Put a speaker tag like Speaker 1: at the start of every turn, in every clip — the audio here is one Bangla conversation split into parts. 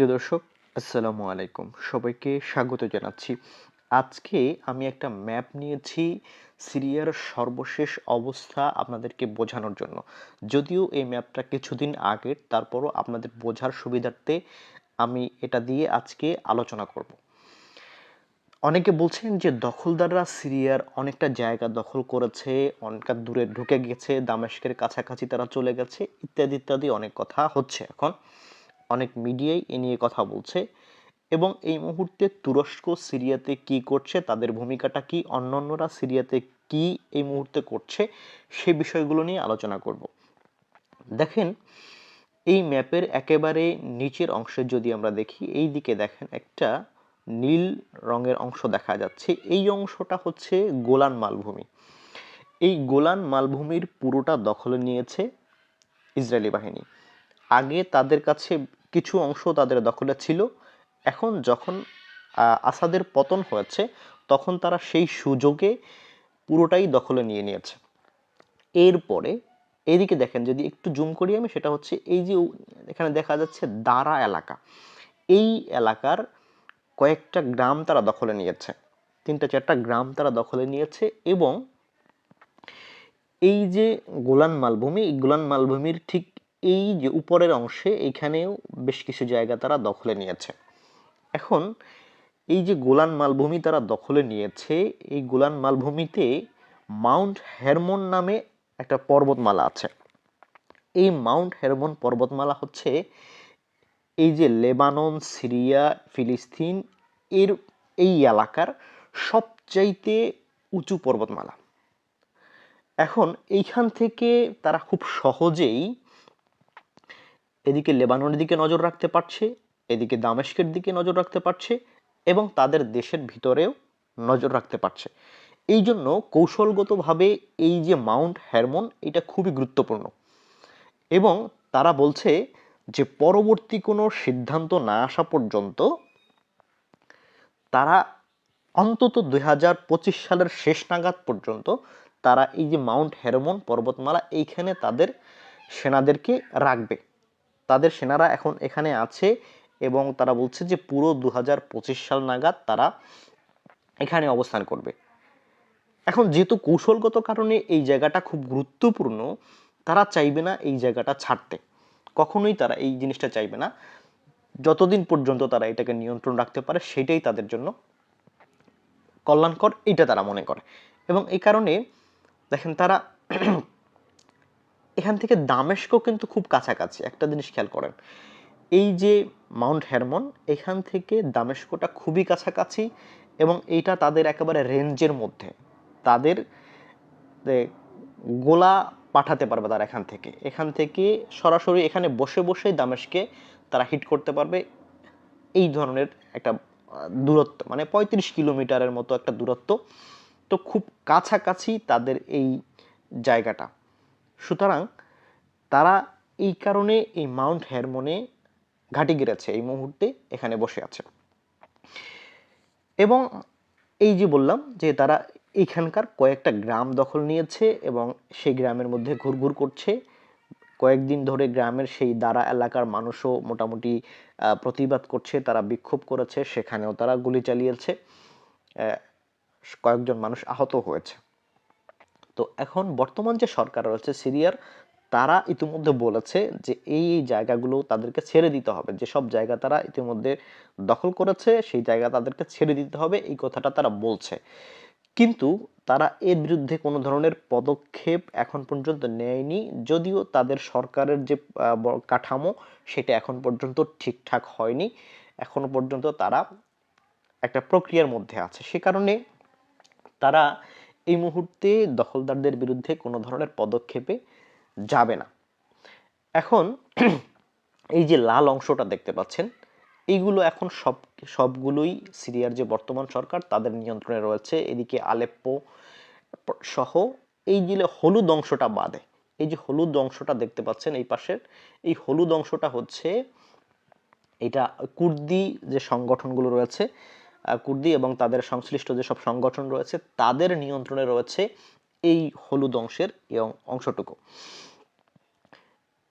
Speaker 1: প্রিয় দর্শক, আসসালামু আলাইকুম। সবাইকে স্বাগত জানাচ্ছি। আজকে আমি একটা ম্যাপ নিয়েছি, সিরিয়ার সর্বশেষ অবস্থা আপনাদেরকে বোঝানোর জন্য। যদিও এই ম্যাপটা কিছুদিন আগের, তারপরও আপনাদের বোঝার সুবিধার্থে আমি এটা দিয়ে আজকে আলোচনা করব। অনেকে বলছেন যে দখলদাররা সিরিয়ার অনেকটা জায়গা দখল করেছে, অনেকটা দূরে ঢুকে গেছে, দামেস্কের কাছাকাছি তারা চলে গেছে, ইত্যাদি ইত্যাদি অনেক কথা হচ্ছে এখন। অনেক মিডিয়াই এ নিয়ে কথা বলছে এবং এই মুহূর্তে তুরস্ক, সিরিয়াতে কি করছে, তাদের ভূমিকাটা কি, অন্যান্যরা সিরিয়াতে কি এই মুহূর্তে করছে, সে বিষয়গুলো নিয়ে আলোচনা করব। দেখেন, এই ম্যাপের একেবারে নিচের অংশে যদি আমরা দেখি, এই দিকে দেখেন একটা নীল রঙের অংশ দেখা যাচ্ছে। এই অংশটা হচ্ছে গোলান মালভূমি। এই গোলান মালভূমির পুরোটা দখলে নিয়েছে ইসরায়েলি বাহিনী। আগে তাদের কাছে কিছু অংশ তাদের দখলে ছিল। এখন যখন আসাদের পতন হয়েছে, তখন তারা সেই সুযোগে পুরোটাই দখলে নিয়ে নিয়েছে। এরপরে, এদিকে দেখেন, যদি একটু জুম করি আমি, সেটা হচ্ছে এই যে এখানে দেখা যাচ্ছে দারা এলাকা। এই এলাকার কয়েকটা গ্রাম তারা দখলে নিয়েছে। তিনটা, চারটা গ্রাম তারা দখলে নিয়েছে এবং এই যে গোলান মালভূমি, এই গোলান মালভূমির ঠিক এই যে উপরের অংশে এখানেও বেশ কিছু জায়গা তারা দখলে নিয়েছে। এখন এই যে গোলান মালভূমি তারা দখলে নিয়েছে, এই গোলান মালভূমিতে মাউন্ট হেরমন নামে একটা পর্বতমালা আছে। এই মাউন্ট হেরমন পর্বতমালা হচ্ছে এই যে লেবানন, সিরিয়া, ফিলিস্তিন এর এই এলাকার সবচাইতে উঁচু পর্বতমালা। এখন এইখান থেকে তারা খুব সহজেই এদিকে লেবাননের দিকে নজর রাখতে পারছে, এদিকে দামেস্কের দিকে নজর রাখতে পারছে এবং তাদের দেশের ভিতরেও নজর রাখতে পারছে। এই জন্য কৌশলগতভাবে এই যে মাউন্ট হ্যারমন, এটা খুবই গুরুত্বপূর্ণ। এবং তারা বলছে যে পরবর্তী কোনো সিদ্ধান্ত না আসা পর্যন্ত তারা অন্তত দু হাজার পঁচিশ সালের শেষ নাগাদ পর্যন্ত তারা এই যে মাউন্ট হ্যারমন পর্বতমালা, এইখানে তাদের সেনাদেরকে রাখবে। তাদের সেনারা এখন এখানে আছে এবং তারা বলছে যে পুরো দু হাজার পঁচিশ সাল নাগাদ তারা এখানে অবস্থান করবে। এখন যেহেতু কৌশলগত কারণে এই জায়গাটা খুব গুরুত্বপূর্ণ, তারা চাইবে না এই জায়গাটা ছাড়তে। কখনোই তারা এই জিনিসটা চাইবে না। যতদিন পর্যন্ত তারা এটাকে নিয়ন্ত্রণ রাখতে পারে, সেটাই তাদের জন্য কল্যাণকর, এটা তারা মনে করে। এবং এই কারণে দেখেন তারা এখান থেকে দামেস্কো কিন্তু খুব কাছাকাছি, একটা জিনিস খেয়াল করেন। এই যে মাউন্ট হেরমন, এখান থেকে দামেস্কোটা খুবই কাছাকাছি এবং এইটা তাদের একেবারে রেঞ্জের মধ্যে। তাদের গোলা পাঠাতে পারবে তারা এখান থেকে। এখান থেকে সরাসরি এখানে বসে বসেই দামেশকে তারা হিট করতে পারবে। এই ধরনের একটা দূরত্ব মানে পঁয়ত্রিশ কিলোমিটারের মতো একটা দূরত্ব। তো খুব কাছাকাছি তাদের এই জায়গাটা। সুতরাং তারা এই কারণে এই মাউন্ট হেরমনে ঘাঁটি গিরেছে এই মুহূর্তে এখানে বসে আছে। এবং এই যে বললাম যে তারা এইখানকার কয়েকটা গ্রাম দখল নিয়েছে এবং সেই গ্রামের মধ্যে ঘুরঘুর করছে। কয়েকদিন ধরে গ্রামের সেই দ্বারা এলাকার মানুষও মোটামুটি প্রতিবাদ করছে, তারা বিক্ষোভ করেছে, সেখানেও তারা গুলি চালিয়েছে। কয়েকজন মানুষ আহত হয়েছে। তো এখন বর্তমান যে সরকার রয়েছে সিরিয়ার, তারা ইতিমধ্যে বলেছে যে এই জায়গাগুলো তাদেরকে ছেড়ে দিতে হবে। যেসব জায়গা তারা ইতিমধ্যে দখল করেছে, সেই জায়গা তাদেরকে ছেড়ে দিতে হবে, এই কথাটা তারা বলছে। কিন্তু তারা এর বিরুদ্ধে কোনো ধরনের পদক্ষেপ এখন পর্যন্ত নেয়নি, যদিও তাদের সরকারের যে কাঠামো, সেটা এখন পর্যন্ত ঠিকঠাক হয়নি। এখনও পর্যন্ত তারা একটা প্রক্রিয়ার মধ্যে আছে। সে কারণে তারা এই মুহূর্তে দখলদারদের বিরুদ্ধে কোনো ধরনের পদক্ষেপে যাবে না। এখন এই যে লাল অংশটা দেখতে পাচ্ছেন, এইগুলো এখন সব, সবগুলোই সিরিয়ার যে বর্তমান সরকার তাদের নিয়ন্ত্রণে রয়েছে। এদিকে আলেপ্পো সহ এই যে হলুদ অংশটা বাদে, এই যে হলুদ অংশটা দেখতে পাচ্ছেন এই পাশের এই হলুদ অংশটা হচ্ছে এটা কুর্দি যে সংগঠনগুলো রয়েছে কুর্দি এবং তাদের সংশ্লিষ্ট যেসব সংগঠন রয়েছে, তাদের নিয়ন্ত্রণে রয়েছে এই হলুদ অংশের অংশটুকু।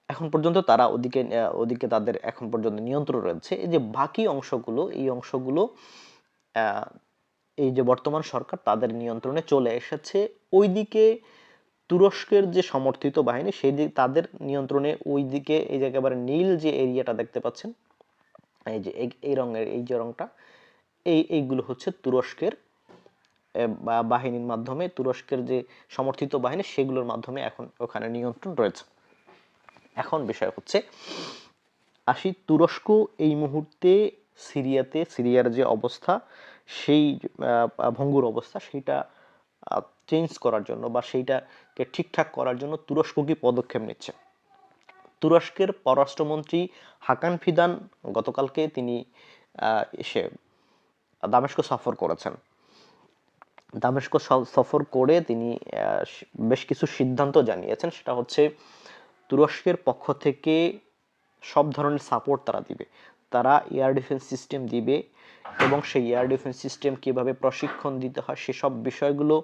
Speaker 1: এখন পর্যন্ত তারা ওদিকে ওদিকে তাদের এখন পর্যন্ত নিয়ন্ত্রণ রয়েছে। এই যে বাকি অংশগুলো, এই অংশগুলো এই যে বর্তমান সরকার তাদের নিয়ন্ত্রণে চলে এসেছে। ওইদিকে তুরস্কের যে সমর্থিত বাহিনী, সেই দিক, তাদের নিয়ন্ত্রণে ওই দিকে এই যে একেবারে নীল যে এরিয়াটা দেখতে পাচ্ছেন, এই যে এই রঙের, এই যে রংটা এই, এইগুলো হচ্ছে তুরস্কের বাহিনীর মাধ্যমে, তুরস্কের যে সমর্থিত বাহিনী, সেগুলোর মাধ্যমে এখন ওখানে নিয়ন্ত্রণ রয়েছে। এখন বিষয় হচ্ছে, আসি তুরস্ক এই মুহূর্তে সিরিয়াতে, সিরিয়ার যে অবস্থা, সেই ভঙ্গুর অবস্থা, সেইটা চেঞ্জ করার জন্য বা সেইটাকে ঠিকঠাক করার জন্য তুরস্ক কি পদক্ষেপ নিচ্ছে? তুরস্কের পররাষ্ট্রমন্ত্রী হাকান ফিদান গতকালকে তিনি এসে দামেস্ক সফর করেছেন। দামেস্ক সফর করে তিনি বেশ কিছু সিদ্ধান্ত জানিয়েছেন। সেটা হচ্ছে তুরস্কের পক্ষ থেকে সব ধরনের সাপোর্ট তারা দিবে। তারা এয়ার ডিফেন্স সিস্টেম দিবে এবং সেই এয়ার ডিফেন্স সিস্টেম কীভাবে প্রশিক্ষণ দিতে হয় সেসব বিষয়গুলো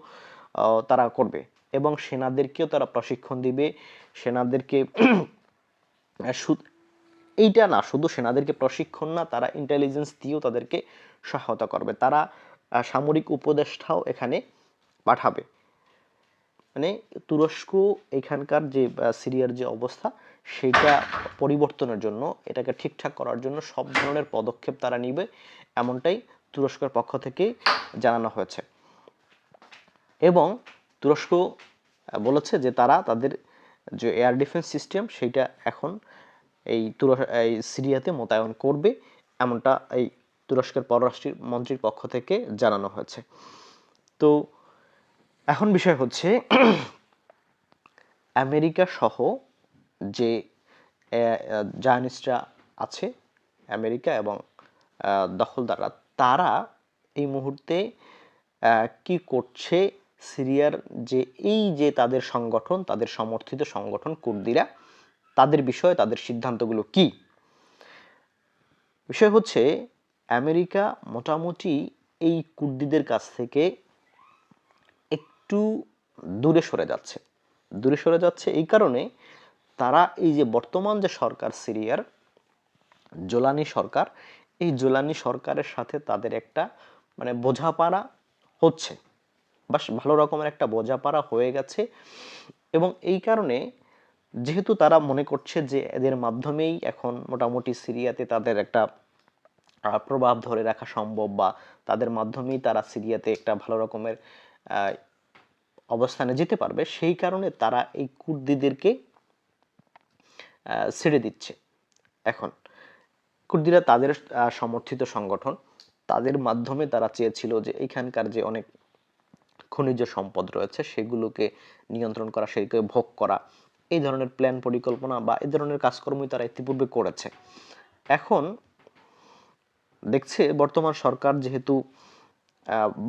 Speaker 1: তারা করবে এবং সেনাদেরকেও তারা প্রশিক্ষণ দিবে। সেনাদেরকে এইটা না, শুধু সেনাদেরকে প্রশিক্ষণ না, তারা ইন্টেলিজেন্স দিয়েও তাদেরকে সহায়তা করবে। তারা সামরিক উপদেষ্টাও এখানে পাঠাবে। মানে তুরস্ক এখানকার যে সিরিয়ার যে অবস্থা সেটা পরিবর্তনের জন্য, এটাকে ঠিকঠাক করার জন্য সব ধরনের পদক্ষেপ তারা নিবে, এমনটাই তুরস্কের পক্ষ থেকে জানানো হয়েছে। এবং তুরস্ক বলেছে যে তারা তাদের যে এয়ার ডিফেন্স সিস্টেম সেইটা এখন এই তুরস্ক এই সিরিয়াতে মোতায়েন করবে এমনটা এই তুরস্কের পররাষ্ট্র মন্ত্রীর পক্ষ থেকে জানানো হয়েছে। তো এখন বিষয় হচ্ছে আমেরিকা সহ যে জায়নিস্টরা আছে আমেরিকা এবং দখলদাররা, তারা এই মুহূর্তে কি করছে সিরিয়ার যে, এই যে তাদের সংগঠন, তাদের সমর্থিত সংগঠন কুর্দিরা তাদের বিষয়ে, তাদের সিদ্ধান্তগুলো কি? বিষয় হচ্ছে, আমেরিকা মোটামুটি এই কুর্দিদের কাছ থেকে একটু দূরে সরে যাচ্ছে। দূরে সরে যাচ্ছে এই কারণে তারা এই যে বর্তমান যে সরকার সিরিয়ার, জোলানি সরকার, এই জোলানি সরকারের সাথে তাদের একটা মানে বোঝাপড়া হচ্ছে। বাস ভালো রকমের একটা বোঝাপড়া হয়ে গেছে এবং এই কারণে যেহেতু তারা মনে করছে যে এদের মাধ্যমেই এখন মোটামুটি সিরিয়াতে তাদের একটা প্রভাব ধরে রাখা সম্ভব বা তাদের মাধ্যমেই তারা সিরিয়াতে একটা ভালো রকমের অবস্থানে যেতে পারবে, সেই কারণে তারা এই কুর্দিদেরকে ছেড়ে দিচ্ছে। এখন, কুর্দিরা তাদের সমর্থিত সংগঠন, তাদের মাধ্যমে তারা চেয়েছিল যে এখানকার যে অনেক খনিজ সম্পদ রয়েছে সেগুলোকে নিয়ন্ত্রণ করা, সেগুলোকে ভোগ করা এই ধরনের প্ল্যান পরিকল্পনা বা এই ধরনের কাজকর্মই তারা ইতিপূর্বে করেছে। এখন দেখছে বর্তমান সরকার যেহেতু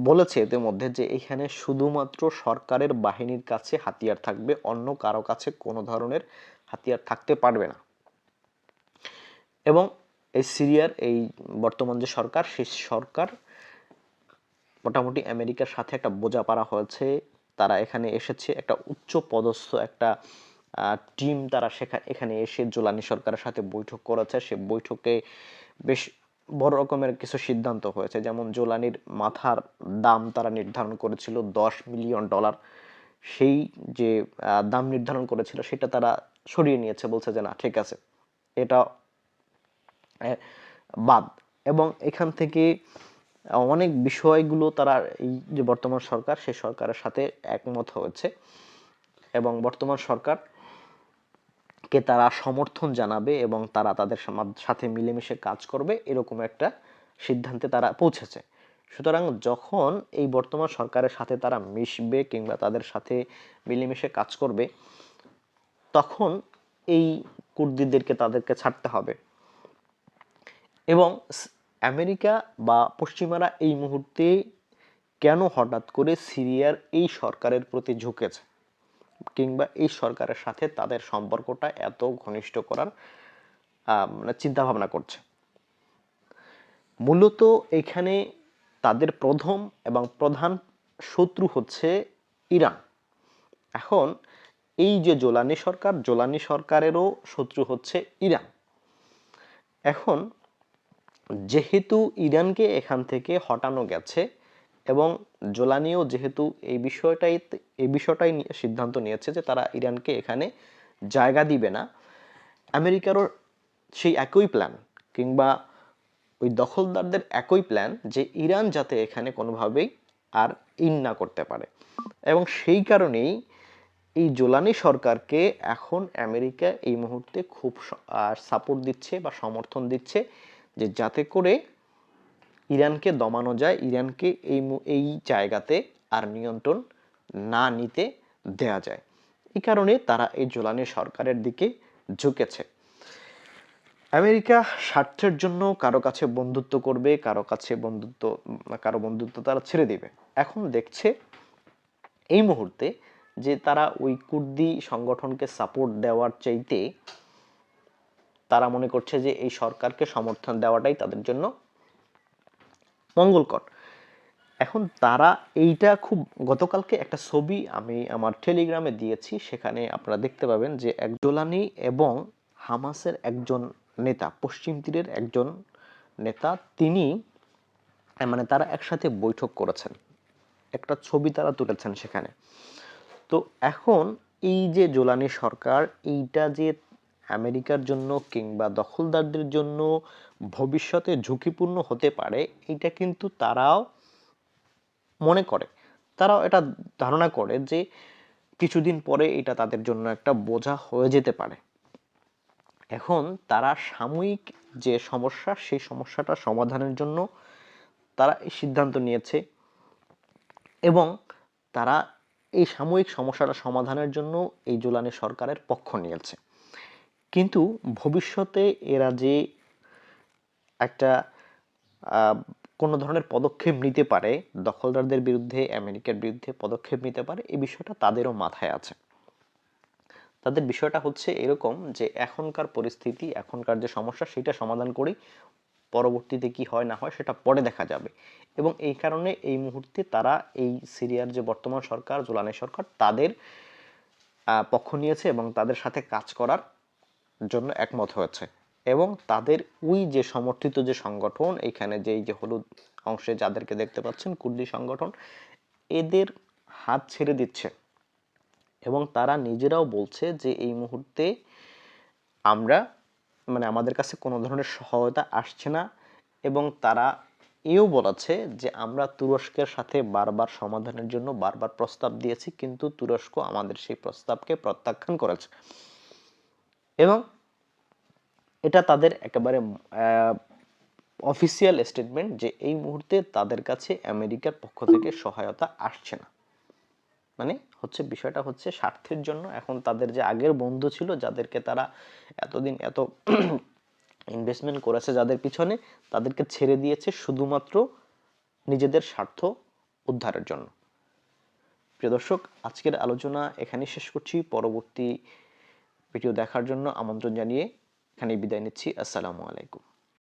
Speaker 1: বলেছে এদের মধ্যে যে এখানে শুধুমাত্র সরকারের বাহিনীর কাছে হাতিয়ার থাকবে, অন্য কারও কাছে কোনো ধরনের হাতিয়ার থাকতে পারবে না। এবং এই সিরিয়ার এই বর্তমান যে সরকার, সেই সরকার মোটামুটি আমেরিকার সাথে একটা বোঝাপড়া হয়েছে। তারা এখানে এসেছে, একটা উচ্চ পদস্থ একটা টিম তারা সেখানে এখানে এসে জোলানি সরকারের সাথে বৈঠক করেছে। সে বৈঠকে বেশ বড় রকমের কিছু সিদ্ধান্ত হয়েছে। যেমন জোলানির মাথার দাম তারা নির্ধারণ করেছিল দশ মিলিয়ন ডলার। সেই যে দাম নির্ধারণ করেছিল সেটা তারা সরিয়ে নিয়েছে, বলছে যে, না, ঠিক আছে, এটা বাদ। এবং এখান থেকে অনেক বিষয়গুলো তারা এই যে বর্তমান সরকার সেই সরকারের সাথে একমত হয়েছে। এবং বর্তমান সরকার কে তারা সমর্থন জানাবে এবং তারা তাদের সাথে মিলেমিশে কাজ করবে, এরকম একটা সিদ্ধান্তে তারা পৌঁছেছে। সুতরাং যখন এই বর্তমান সরকারের সাথে তারা মিশবে কিংবা তাদের সাথে মিলেমিশে কাজ করবে, তখন এই কুর্দিদেরকে তাদেরকে ছাড়তে হবে। এবং আমেরিকা বা পশ্চিমারা এই মুহূর্তে কেন হঠাৎ করে সিরিয়ার এই সরকারের প্রতি ঝুঁকেছে? কিংবা এই সরকারের সাথে তাদের সম্পর্কটা এত ঘনিষ্ঠ করার মানে চিন্তা ভাবনা করছে। মূলত এখানে তাদের প্রথম এবং প্রধান শত্রু হচ্ছে ইরান। এখন এই যে জোলানি সরকার, জোলানি সরকারেরও শত্রু হচ্ছে ইরান। এখন যেহেতু ইরানকে এখান থেকে হটানো গেছে এবং জোলানিও যেহেতু এই বিষয়টাই এই বিষয়টাই সিদ্ধান্ত নিয়েছে যে তারা ইরানকে এখানে জায়গা দিবে না। আমেরিকারও সেই একই প্ল্যান কিংবা ওই দখলদারদের একই প্ল্যান যে ইরান যাতে এখানে কোনোভাবেই আর ইন না করতে পারে। এবং সেই কারণেই এই জোলানি সরকারকে এখন আমেরিকা এই মুহূর্তে খুব সাপোর্ট দিচ্ছে বা সমর্থন দিচ্ছে যে যাতে করে ইরানকে দমানো যায়, ইরানকে এই এই জায়গাতে আর নিয়ন্ত্রণ না নিতে দেয়া যায়। এই কারণে তারা এই জোলানি সরকারের দিকে ঝুঁকেছে। আমেরিকা স্বার্থের জন্য কারও কাছে বন্ধুত্ব করবে, কারও কাছে বন্ধুত্ব, কারও বন্ধুত্ব তারা ছেড়ে দিবে। এখন দেখছে এই মুহূর্তে যে তারা ওই কুর্দি সংগঠনকে সাপোর্ট দেওয়ার চাইতে তারা মনে করছে যে এই সরকারকে সমর্থন দেওয়াটাই তাদের জন্য মঙ্গলকর। এখন তারা এইটা খুব, গতকালকে একটা ছবি আমি আমার টেলিগ্রামে দিয়েছি, সেখানে আপনারা দেখতে পাবেন যে এক জোলানি এবং হামাসের একজন নেতা, পশ্চিম তীরের একজন নেতা, তিনি মানে তারা একসাথে বৈঠক করেছেন। একটা ছবি তারা তুলেছেন সেখানে। তো এখন এই যে জোলানি সরকার, এইটা যে আমেরিকার জন্য কিংবা দখলদারদের জন্য ভবিষ্যতে ঝুঁকিপূর্ণ হতে পারে, এইটা কিন্তু তারাও মনে করে। তারাও এটা ধারণা করে যে কিছুদিন পরে এটা তাদের জন্য একটা বোঝা হয়ে যেতে পারে। এখন তারা সাময়িক যে সমস্যা, সেই সমস্যাটা সমাধানের জন্য তারা এই সিদ্ধান্ত নিয়েছে এবং তারা এই সাময়িক সমস্যাটা সমাধানের জন্য এই জোলানি সরকারের পক্ষ নিয়েছে। কিন্তু ভবিষ্যতে এরা যে একটা কোনো ধরনের পদক্ষেপ নিতে পারে, দখলদারদের বিরুদ্ধে, আমেরিকার বিরুদ্ধে পদক্ষেপ নিতে পারে, এই বিষয়টা তাদেরও মাথায় আছে। তাদের বিষয়টা হচ্ছে এরকম যে, এখনকার পরিস্থিতি, এখনকার যে সমস্যা, সেটা সমাধান করি পরবর্তীতে কি হয় না হয়, সেটা পরে দেখা যাবে। এবং এই কারণে এই মুহূর্তে তারা এই সিরিয়ার যে বর্তমান সরকার, জোলানি সরকার, তাদের পক্ষ নিয়েছে এবং তাদের সাথে কাজ করার জন্য একমত হয়েছে। এবং তাদের ওই যে সমর্থিত যে সংগঠন, এখানে যে এই যে হলুদ অংশে যাদেরকে দেখতে পাচ্ছেন, কুর্দি সংগঠন, এদের হাত ছেড়ে দিচ্ছে। এবং তারা নিজেরাও বলছে যে এই মুহূর্তে আমরা মানে আমাদের কাছে কোনো ধরনের সহায়তা আসছে না এবং তারা এও বলেছে যে আমরা তুরস্কের সাথে বারবার সমাধানের জন্য বারবার প্রস্তাব দিয়েছি, কিন্তু তুরস্ক আমাদের সেই প্রস্তাবকে প্রত্যাখ্যান করেছে। এবং এটা তাদের একেবারে অফিসিয়াল স্টেটমেন্ট যে এই মুহূর্তে তাদের কাছে আমেরিকার পক্ষ থেকে সহায়তা আসছে না। মানে হচ্ছে বিষয়টা হচ্ছে স্বার্থের জন্য। এখন তাদের যে আগের বন্ধু ছিল, যাদেরকে তারা এতদিন এত ইনভেস্টমেন্ট করেছে যাদের পিছনে, তাদেরকে ছেড়ে দিয়েছে শুধুমাত্র নিজেদের স্বার্থ উদ্ধারের জন্য। প্রিয় দর্শক, আজকের আলোচনা এখানেই শেষ করছি। পরবর্তী ভিডিও দেখার জন্য আমন্ত্রণ জানিয়ে এখানে বিদায় নিচ্ছি। আসসালামু আলাইকুম।